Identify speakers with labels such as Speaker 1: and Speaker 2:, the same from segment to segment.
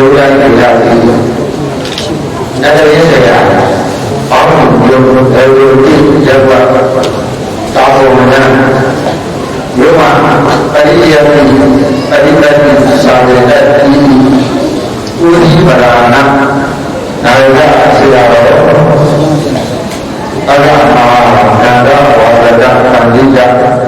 Speaker 1: လူတိုင်းကြားသိနတ်ရင်းဆရာအောင်းယုံဒေဝတိဇဝတာဘောမနာယောမပရိယတိပရိပတိသာဝေတတိဥရိပရာဏနာယဆရာတော်အရဟမာနန္ဒဝါဒတပန္တိယ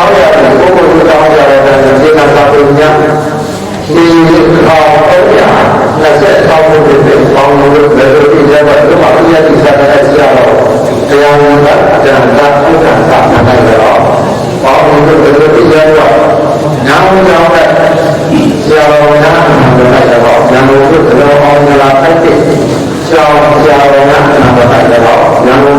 Speaker 1: ဆရာတော်ရဲ့ဘုရားတော်ရဲ့ဒီကသာပညာဒီခေါ်တော့ရလက်ဆက်ကောင်းလို့ဖြစ်ပေါင်းလို့ဘယ်လိုဖြစ်လဲဘာလို့အပြည့်အစုံဆက်တဲ့ဆရာတော်တရားတော်ကကျန်တာဥက္ကဋ္ဌနာနိုင်တော့ပေါင်းလို့ဘယ်လိုဖြစ်လဲတော့နာမကြောင့်တဲ့ဆရာတော်နာမနိုင်တော့ဉာဏ်လို့ဘယ်လိုအောင်လာတဲ့ဆရာဆရာတော်နာမနိုင်တော့ဉာဏ်လို့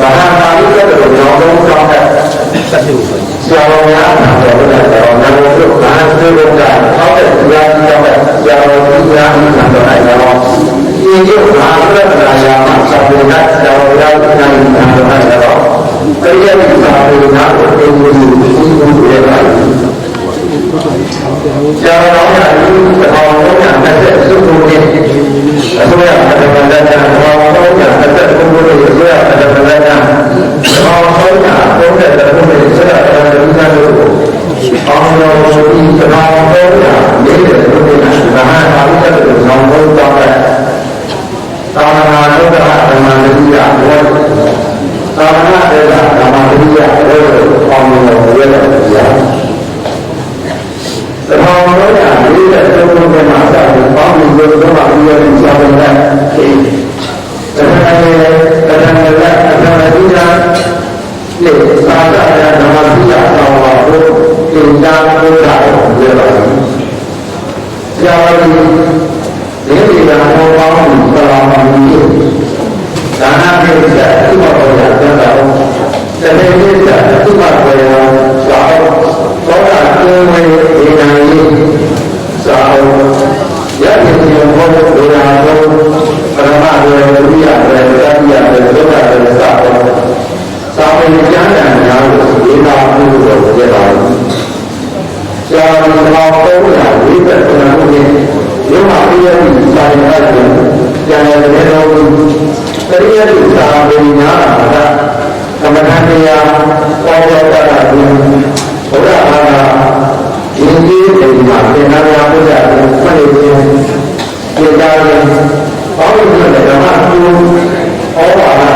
Speaker 1: ဘာသာပါဠိတဲ့လိုကြောင်းတော့ ကြောင်းတဲ့ဆရာတော်များနာတော်တဲ့တော်နာလို့ဘာသာပြုလို့ကထောက်တဲ့တရားကြီးတော့ဆရာတော်ကြီးများနာတော်နိုင်တော့ဒီရုပ်ဘာဝရဏယာမသဘောနဲ့ဆရာတော်များနာနာတော်နိုင်တော့တရားကြီးသာဝနာကိုသင်ယူပြီးပြီးရပါတယ်ဆရာတော်များဒီတော်တော်များတဲ့သုဘုရင်အစိုးရအတ္တမန္တနာတော်တော်များတဲ့သုဘုရင်အစိုးရအတ္တမန္တနာတော်တော်များသုံး တဲ့သုဘုရင်အစိုးရအတ္တမန္တနာတို့အောင်တော်ရှိတော်တော်များနေတဲ့သုဘုရင်ကမဟာပါဠိတော်ကိုဇောင်းသုံးတော်တဲ့သာမဏေသုဒ္ဓဓမ္မတိယဘောသာမဏေသုဒ္ဓဓမ္မတိယဘောအောင်တော်ရတဲ့တရားသဘောတော်ရလေးတဲ့သုံးခုထဲမှာစပြီးပေါင်းပြီးတော့တော့ပြီးရတဲ့စာပေနဲ့ဒီတဏှာရဲ့တဏှာရဲ့အတ္တတိယ ဒီသာသနာဓမ္မတိယဆောင်ပါဖို့သင်ကြားပို့တာကိုပြောပါတယ်။ဆရာတော်ဒီဒီကဟောပေါင်းပြီးသလာပါဘူး။ဒါနပိစ္ဆာဥပ္ပဒေရတဲ့တော်တမေပိစ္ဆာဥပ္ပဒေရသာသောတာကျင်းဝေဒီနာယိသာယတိယဘောဒေနာဘောပရမရေဝိယရေတတိယရေဒုက္ခရေသာသော သာဝေကျမ်းဂန်များကိုဒီနာမှုကိုပြပါသည်။သာဝေသောပုံရာဝိပဿနာမှုဖြင့်ယောမပိယတိသာယနာဖြင့်ဉာဏ်ရဲ့တော်ကိုပရိယတိသာဝေညာတာကမ္မဋ္ဌာန်းတရားဟောကြားတာကိုဘုရားဘာသာဒီကြီးတွေမှာသင်္ခါရဘုရားကိုဖွင့်နေခြင်းပြတာရင်ဘောင်းလို့တဲ့ဓမ္မကူဩဘာသာ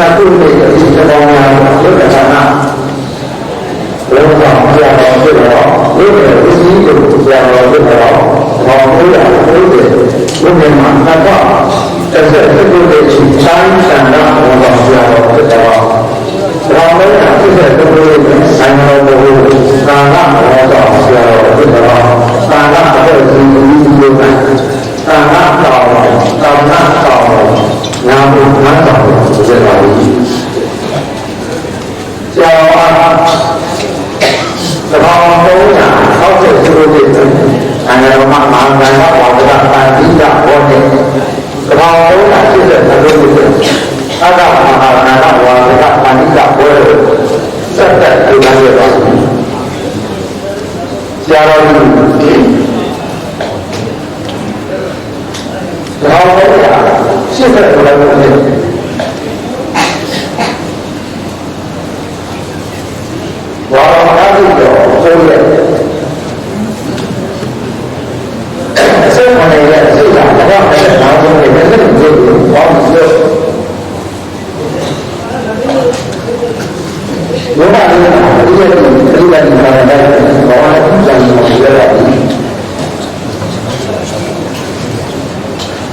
Speaker 1: လာတို့ရဲ့ဒီစကောင်းများကိုလက်ခံတာလောကဘုရားတော်ဖြစ်တော့ဘုရားရဲ့ဒီကိုဘုရားတော်ဖြစ်တော့ဘောဘုရားဘုရားဘုရားမှာသတ်တော့တစ်ဆက်တစ်ခုတည်းချင်းချိုင်းဆန္ဒဘောဘုရားတော်ဖြစ်တော့ဘောဘုရားဖြစ်တဲ့ဘုရားရဲ့ဆိုင်တော်ဘုရားသာလဘောတော်ဘုရားတော်ဖြစ်တော့သာလဘောဒီဒီလိုကသာလတော်သာလတော် ငါ့ကိုငါ့တော်ကိုကျေးဇူးတော်ကြီးကျောင်းအားသဘောပေါင်းတာဟုတ်တယ်သူတို့တွေအန္တရာယ်မှာအာဏာကဘာဝတာပါတိကဘောတယ်သဘောပေါင်းတာဖြစ်တဲ့သဘောတွေအကမဟာနာကဘာဝတာပါတိကဘောတယ်စက်တက်ပြန်ရပါဆရာတော် ရှင်းတဲ့ဘုရားကိုလည်းဘာသာအားဖြင့်တော့ဆိုရဲအစမနေရဲ့စိတ်ကဘာမှမဖြစ်အောင်ဆိုရင်လည်းဒီလိုဘာလို့လဲလောကကြီးကအပြည့်အစုံပြည့်စုံနေတာလည်းဘာမှကြံ့လို့ရပါတယ်။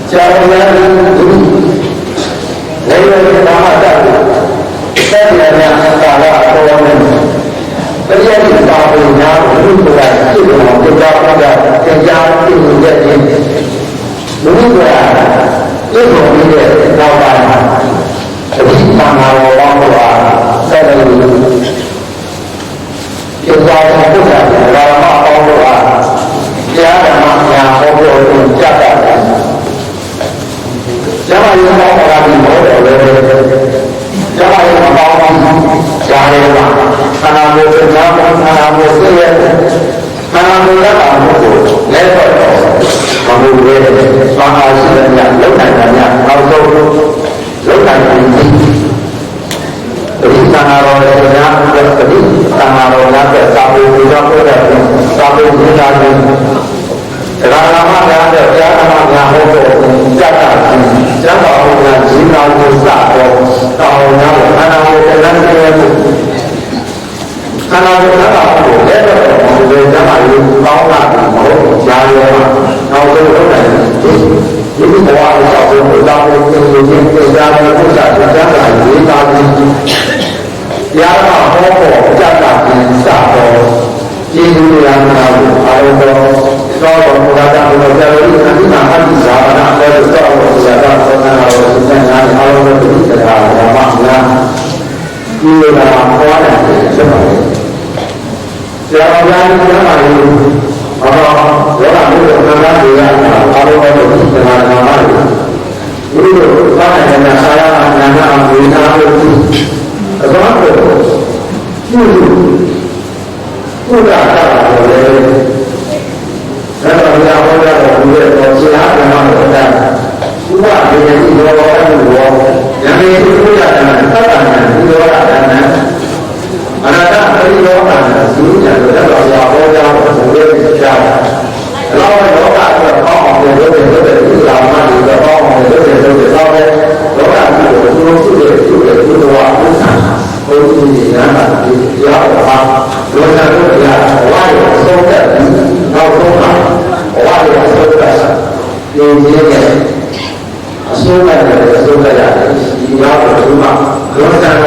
Speaker 1: ဇာဝရဏဒီလေရတဲ့ဘာမှတတ်တယ်။ဆက်ရတဲ့ကာလတော်နဲ့ပရိယတိပါဝိညာဘုရားကိုပြည့်စုံအောင်ပြပါဘုရားသင်ကြားပြည့်စုံတဲ့ခြင်း ဘုရားပြည့်စုံနေတဲ့နောက်ပိုင်းအဓိကမှာတော်ဘောင်းတော်ဆက်တယ်ကျေသာဘုရားဘာမှပေါင်းလို့အားတရားဓမ္မညာဟောဖို့အတွက်ကြတ်တာတယ်။ကျမရဲ့ဘောင်းတော်ကဒီဘောတော်လည်းကျမရဲ့ဘောင်းတော်ရှားရပါခန္ဓာကိုယ်ကနာမခန္ဓာကိုယ်သိရဲ့ခန္ဓာကိုယ်ကပါမှုကိုလဲတော့မမှုရဲ့သွားအားရှိတဲ့ညလုံနိုင်တဲ့ညနောက်ဆုံးလုံနိုင်တဲ့ဒီသံဃာတော်ရဲ့ဉာဏ်အတွက်ဒီသံဃာတော်များတဲ့သာဝေဒီတော်တဲ့ သာဝေဒီတာကိုတရားနာမများတဲ့တရားနာမများဟောဖို့ကြတ်တာကျမ်းပါဘုရားဇီနာကိုစတော့တောင်းများခန္ဓာကိုယ်တည်းနဲ့ခန္ဓာကိုယ်ကကိုလည်းတော့ဒီကျမ်းပါရေးကောင်းတာမဟုတ်ရှားရောနောက်ဆုံးလုပ်နိုင်တယ်ဒီဘဝကိုဆောက်ဖို့ဘုရားကိုသင်ယူခြင်းတရားတော်ဘုရားတရားတော်ရေးသားခြင်းတရားမှာဟောပေါ်ကြတာပြင်စတော့ကျေးဇူးတရားများကိုအာရုံတော်သောတော်မူတာကြောင့်ဘုရားတော်၏အမိနာအတ္တိဇာဝနာတော်တော်ဘုရားတော်ဆန္ဒတော်စံနာအာရုံတော်ဒီတရားဓမ္မများဒီလိုကဟောတယ်ဖြစ်ပါတယ်ဆရာတော်များဒီမှာလည်းဟောတော့ဘောဓမျိုးကနာနာတွေကအာရုံတော်ဒီတရားဓမ္မတွေဒီလိုသာသနာ့ဆရာနာနာအဝိနာလို့အစွမ်းကိုပြုပြုတာတာကိုလည်းဒါတော့ဘုရားဟော တာကိုဘုရားတော်ဆရာကမှဟောတာဥပဒေရဲ့ဒီလိုဟောတာကိုယမေဘုရားကသတ္တနာဒီလိုဟောတာနာအနာတပရိယောဂနာဇူးညာတို့တော့ဘုရားဟောတာကိုဘုရားကြားတာလောကလောကအတွက်ဟောအောင်လုပ်တယ်လုပ်တယ်ဒီလာမှဒီတော့ဟောအောင်လုပ်တယ်လုပ်တယ်တော့လောကကိုသူတို့သူ့ရဲ့သူ့ရဲ့သူတော်ဝါဥစ္စာဘုရားရှင်ရဟန္တာဒီတရားတော်ဟာလောကတို့တရားဘဝရဲ့အဆုံးသတ်ပြီးနောက်ဆုံးမှာဘဝရဲ့အဆုံးသတ် ဒီနည်းနဲ့အဆုံးသတ်တယ်အဆုံးသတ်ရတယ်ဒီရောက်တော့ဒီမှာလောကတော်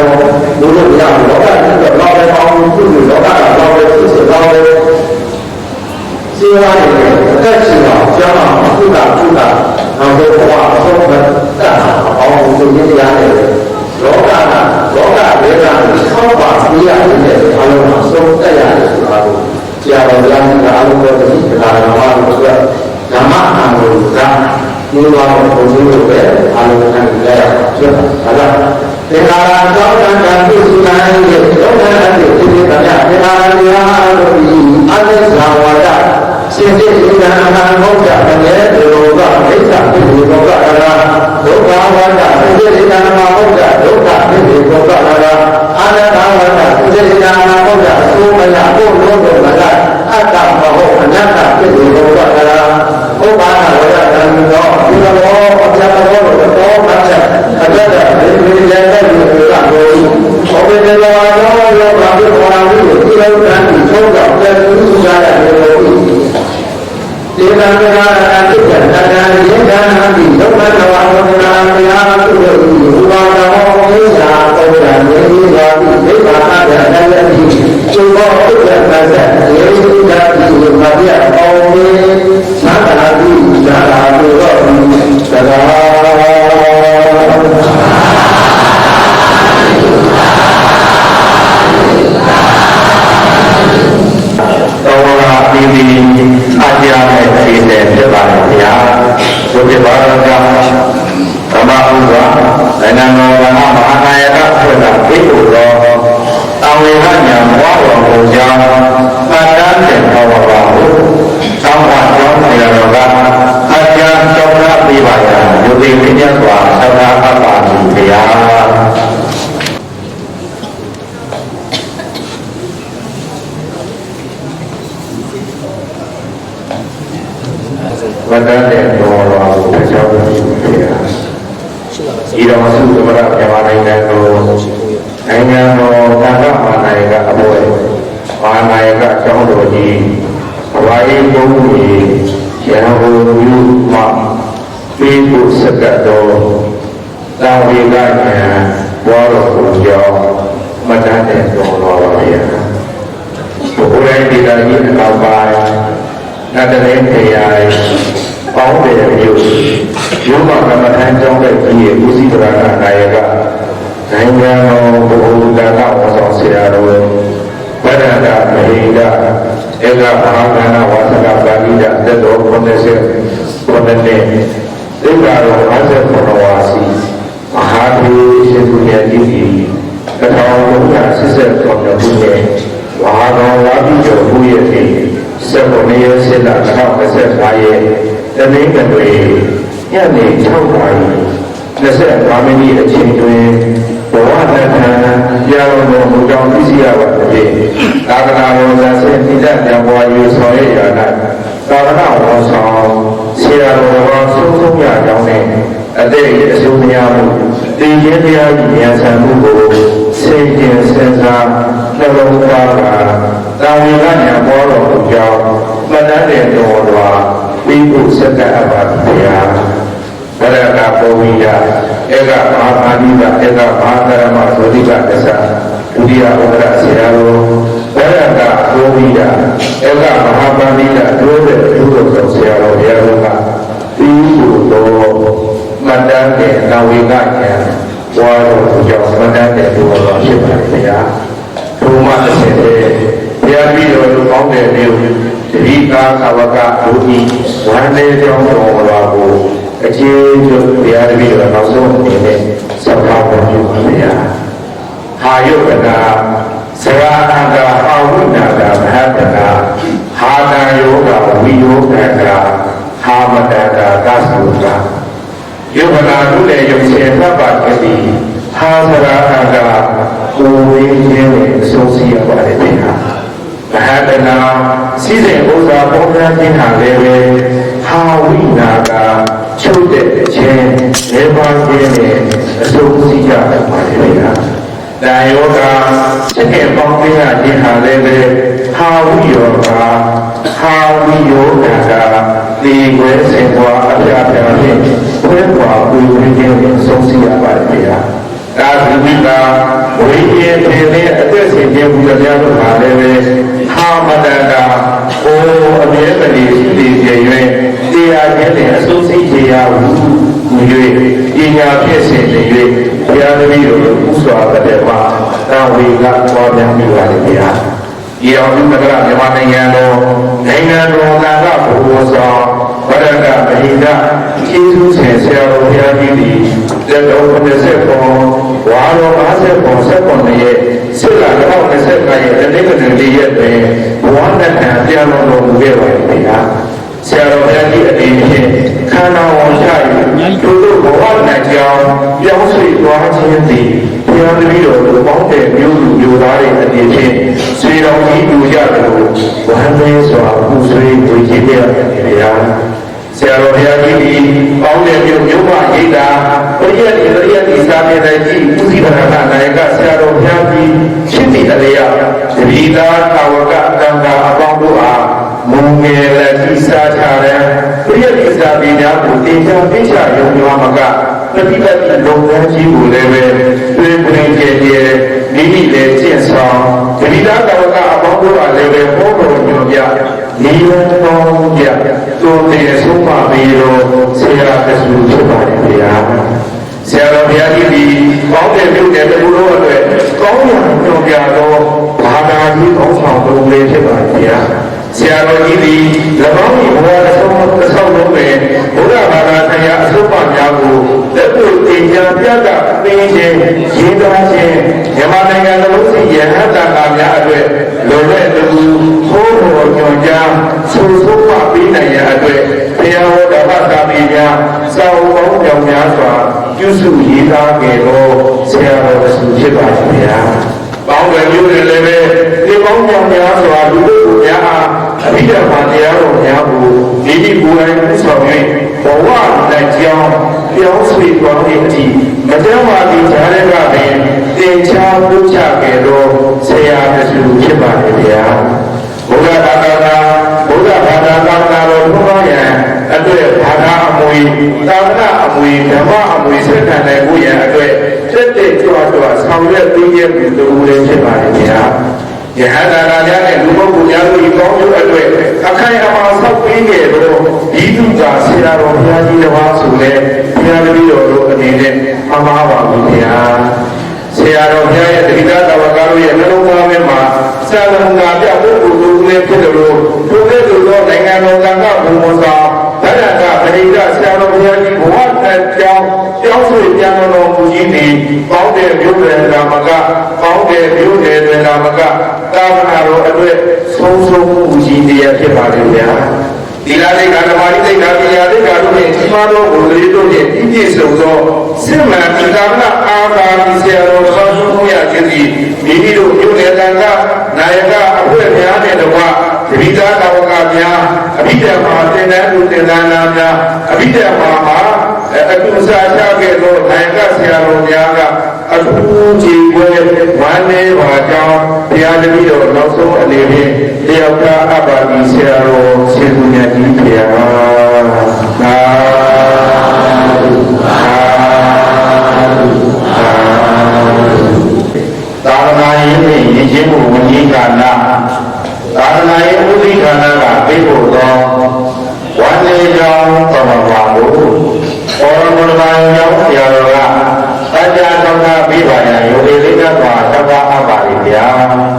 Speaker 1: ဘုလို့မရဘူးလောကကြီးတော့လောကပေါင်းပြုလို့လောကကလောကဖြစ်စေလောကစေဝါတွေအသက်ရှင်အောင်ကျောင်းအောင်ကုသကုသနောက်ဆုံးဘဝအဆုံးသတ်တာအောင်ဘုရားတရားနဲ့လောကကလောကဝေဒနာကိုဆောက်ပါပြရတဲ့အလုံးမှာဆုံးတက်ရတယ်ဆိုတာကိုဆရာတော်ဘုရားကအလုံးတော်တိပဒါနာမလို့ဆို ဓမ္မအံကိုကဒီလိုပါဘုရားတို့ပဲအလုံးခံကြရဖြစ်ပါဒါကြောင့်တေနာရာသောတန်တ
Speaker 2: န် ဒီနာမနာအတိတ်ကတဏှာရေဒါနာပြီးဒုက္ခနဝဝန္ဒနာမယာသုလို့ဒီဘာတော်မေးစာပေါ်တာနေပြီးပါပြီးဒိဗ္ဗာအရတလည်းပြီးကျုံတော်ဥပ္ပဒ္ဒရေစုတာဒီမပြအောင်မေး ဘုရားဘာသာကြောင့်ဓမ္မဥပ္ပါနိုင်ငံတော်ကမဟာနာယကဖွဲ့တာပြည့်လို့တော့တောင်ဝေဟညာဘွားတော်ကိုကြောင်းအတ္တတဲ့တော်ပါဘူးသောင်းပါကျောင်းဆရာတော်ကအကြမ်းကျောင်းသားပြပါရယုတိမြတ်စွာသဒ္ဓါအပ္ပါတိဗျာဝတ္တတဲ့တော်တော်ကိုကြောက်ကြည့်ပြရဤ တော်စုသမရမြန်မာနိုင်ငံတော်နိုင်ငံတော်ကာလမာနိုင်ကအဘွယ်မာနိုင်ကအကြောင်းတော်ကြီးဘဝရေးဘုံကြီးရဟန်းဘုယူမှပြီးဖို့စကတ်တော်တာဝေကဉာဏ်ဘွားတော်ကိုကြောင်းမတတ်တဲ့တော်တော်ပါဗျာဘုရားဒီကကြီးအနောက်ပိုင်းနတ်တလင်းခရိုင် ပေါင်းတယ်မြို့ရုံးမကမ္မထမ်းကျောင်းတဲ့ကြီးရဲ့ဦးစီးတရားကနာယကနိုင်ငံတော်ဘုရားကဝါဆောင်ဆရာတော်ဗဒန္တမဟိဒဧကမဟာကဏဝါသကပါဠိဒသက်တော်90ခုနှစ်နဲ့သင်္ကာတော်59ဝါစီမဟာသေရှင်သူရဲ့ဒီဒီ1989ခုနှစ်ဝါတော်ဝါပြီးကျော်မှုရဲ့စက်ပေါ်နေရစစ်လာ2025ရဲ့ တနင်္ဂနွေညနေ6နာရီ25မိနစ်အချိန်တွင်ဘဝတန်ထံရာတော်မူကြောင့်သိရှိရပါသည်။သာသနာတော်ဇာစေတိတ္တညဘဝယူဆောင်ရရာ၌သာသနာဝန်ဆောင်ဆရာတော်ကဆုံးဆုံးရကြောင်းနဲ့အတိတ်အစိုးများမှုတည်ခြင်းတရားဉာဏ်ဆံမှုကိုစိတ်ကျင်စဉ်းစားနှလုံးသားကတာဝန်ကညာပေါ်တော်မူကြောင်းမှတ်တမ်းတဲ့တော်တော် ပြီးဖို့စက္ကပ်ပါဗျာဗရဏပုံဝိယဧကမဟာအာနိကဧကမဟာကရမသုတိကသစ္စာဒုတိယဥဒရဆရာတော်ဗရဏပုံဝိယဧကမဟာပါဏိကဒုတဲ့ဒုတော်ဆရာတော်ဘုရားကပြီးဖို့တော်မှတ်တမ်းတဲ့နာဝိကညာဝါတော်ကြောင့်မှတ်တမ်းတဲ့တော်တော်ဖြစ်ပါလေဗျာဘုမတစ်ဆယ်တဲ့ဘုရားပြီးတော်လူကောင်းတဲ့မျိုး ဒီကာသဝကဒုတိဝန္ဒေကြောင့်တော်တော်ကိုအခြေကျုပ်ဘုရားတပည့်တော်နောက်ဆုံးအနေနဲ့ဆက်ပါတော်မူပါဗျာဟာယုကနာဇရာအန္တာအာဝိနာတာမဟာတနာဟာတာယောဂဝိယောကတာဟာမတတာသသုတာယုကနာတို့လည်းယုံစေသဗ္ဗကတိဟာဇရာအန္တာကိုယ်ဝိခြင်းနဲ့အဆုံးစီရပါတယ်ဗျာမဟာတနာစီစဉ်ဥစ္စာပုံစံခြင်းဟာလည်းပဲဟာဝိနာကချုပ်တဲ့ခြင်း နေပါခြင်းနဲ့အဆုံးစီရပါတယ်ဗျာဒါယောဂချက်ခဲ့ပေါင်းပြရခြင်းဟာလည်းပဲဟာဝိယောဂဟာဝိယောဂကဒီဝဲစင်သွားအပြာပြာဖြင့်ဝဲပွားပူရင်းခြင်းနဲ့ဆုံးစီရပါတယ်ဗျာဒါသီကဝိညာဉ်ဖြစ်တဲ့အသက်ရှင်ခြင်းဘုရားတို့ဟာလည်းပဲဟာမတန္တာအိုအမြဲတည်းရှိနေကြ၍တရားခြင်းနဲ့အစိုးစိတ်ကြရာဟု၍ ပညာဖြစ်စဉ်တွေ၍ဘုရားသမီးတို့ဥစွာတဲ့မှာသာဝေကပေါ်ပြန်ပြီးပါလေဗျာဒီအောင်ဒီမကရမြန်မာနိုင်ငံတော်နိုင်ငံတော်သာကဘုရားဆောင်ဗရဒမဟိဒကျေးဇူးရှင်ဆရာတော်ဘုရားကြီးသည်လက်တော်90ပုံဝါတော်50ပုံ7ရဲ့စစ်လာ2025ရဲ့တနင်္ဂနွေနေ့ရက်တွင်ဘဝနဲ့ခံပြန်တော်မူခဲ့ပါသည်ဗျာဆရာတော်ဘုရားကြီးအနေဖြင့်ခန္ဓာဝန်ချ၍သူတို့ဘဝနဲ့ကြောင်းပြောင်းရွှေ့ သွားခြင်းသည်ဘုရားတပည့်တော်တို့ပေါင်းတဲ့မျိုးလူမျိုးသားတွေအနေဖြင့်ဆွေတော်ကြီးလူကြတယ်လို့ဝမ်းနည်းစွာပူဆွေးဝေခြင်းရတဲ့ဗျာဆရာတော်ဘုရားကြီးဒီပေါင်းတဲ့မြို့မြို့မရိတ်တာပရိရိယတိပရိယတိစာမေတ္တကြီးဦးစီးဗရဏနာယကဆရာတော်ဘုရားကြီးဖြစ်တည်တရေယတတိသာသာဝကကံကာအပေါင်းတို့အားမုံငယ်လက်တိစားချတဲ့ပရိယတိစာပညာကိုတင်ပြသိချရုံများမက ပฏิပတ်တိလုံငန်းကြီးကိုလည်းပဲပြင်ပင်ကြည်ကြည်မိမိလည်းကျင့်ဆောင်တတိသာသာဝကအပေါင်းတို့အားလည်းပဲဟောတော်ညွှန်ပြနေတော်ကြသို့တည်းဆုံးမပြီးတော့ဆရာတဆူဖြစ်ပါတယ်ဗျာဆရာတော်ဘုရားကြီးဒီကောင်းတဲ့မြို့နယ်တစ်ခုလုံးအတွက်ကောင်းရာညွှန်ပြတော့ဘာသာကြီးကောင်းဆောင်တော်လေးဖြစ်ပါတယ်ဗျာဆရာတော်ကြီးဒီ၎င်း၏ဘဝတစ်ဆုံးတစ်ဆုံးလုံးပဲဘုရားဘာသာတရားအစုပ်ပါများကို လက်တွေ့သင်ကြားပြတာသင်ခြင်းရေးသားခြင်းမြန်မာနိုင်ငံလုံးစီရဟန္တာကာများအတွက်လိုတဲ့သူဟိုးတော်ညွှန်ကြားဆူဆူပပေးနိုင်ရအတွက်ဘုရားဟောဓမ္မသာပေများစာအုပ်ပေါင်းကြောင်များစွာပြုစုရေးသားခဲ့သောဆရာတော်အစုဖြစ်ပါရှင်ဗျာ။ပေါင်းတယ်မျိုးတွေလည်းပဲ ဒီပေါင်းကြောင်များစွာလူတို့ကိုများအားအဘိဓမ္မာတရားတော်များကိုဒီဒီကိုယ်တိုင်ပူဆောင်၍ဘဝနဲ့ကြောင်းပြောင်းဆွေသွားတဲ့အထိမတမ်းပါသည်ဈာရကပင်သင်္ချာပုချခဲ့သောဆရာအစုဖြစ်ပါလေဗျာဘုရားဘာသာကဘုရားဘာသာသာသနာတော်ဘုရားယံအတွက်ဘာသာအမွေသာသနာအမွေဓမ္မအမွေဆက်ခံနိုင်ဖို့ရန်အတွက်တက်တဲ့ကြွားကြွားဆောင်ရွက်ပေးရမည်သူလည်းဖြစ်ပါလေဗျာ ယဟန္တာရာများနဲ့လူပုဂ္ဂိုလ်များတို့ဒီကောင်းကျိုးအတွက်အခိုင်အမာဆောက်ပေးခဲ့တော့ဒီသူကဆရာတော်ဘုရားကြီးတစ်ပါးဆိုလဲဘုရားတပည့်တော်တို့အနေနဲ့အမှားပါဘူးဗျာဆရာတော်ဘုရားရဲ့တတိယတာဝကတို့ရဲ့နှလုံးသားထဲမှာစာလုံးကပြပုဂ္ဂိုလ်တို့လည်းဖြစ်တယ်လို့သူကဲ့သို့သောနိုင်ငံတော်ကဘုံဘုံဆောင်ဗရဏကပရိဒဆရာတော်ဘုရားကြီးဘဝနဲ့ကြောင်းကျောင်းဆွေပြန်တော်မူကြီးနေပေါင်းတဲ့မြို့နယ်ဓမ္မကပေါင်းတဲ့မြို့နယ်တွေဓမ္မက သာသနာတော်အတွက်ဆုံးရှုံးမှုရည်တရားဖြစ်ပါလိမ့်ဗျာဒီလာလေးကဓမ္မတိတ်ကပညာတိတ်ကတို့နဲ့ဒီမှာတော့ကိုလေးတို့နဲ့ပြည့်ပြည့်စုံသောစစ်မှန်ဒီသာသနာအာသာဒီဆရာတော်ဆောင်းရှုံးရခြင်းသည်မိမိတို့မြို့နယ်တန်ခါနာယကအဖွဲ့များတဲ့တော့သတိသာတော်ကများအဘိဓမ္မာသင်္ဍန်သူသင်္ဍန်များအဘိဓမ္မာမှာ အတူစားချခဲ့သောနာယကဆရာတော်များကအထူးကြည်ပွဲဝမ်းနေပါကြောင်းဘုရားတပည့်တော်နောက်ဆုံးအနေဖြင့်တယောက်ကအပ္ပါဒီဆရာတော်ဆင်သူမြတ်ကြီးဖျားသာသာသာသနာရေးနှင့်ယဉ်ကျေးမှုဝန်ကြီးဌာနသာသနာရေးဦးစီးဌာနကပေးပို့သော trabalhar,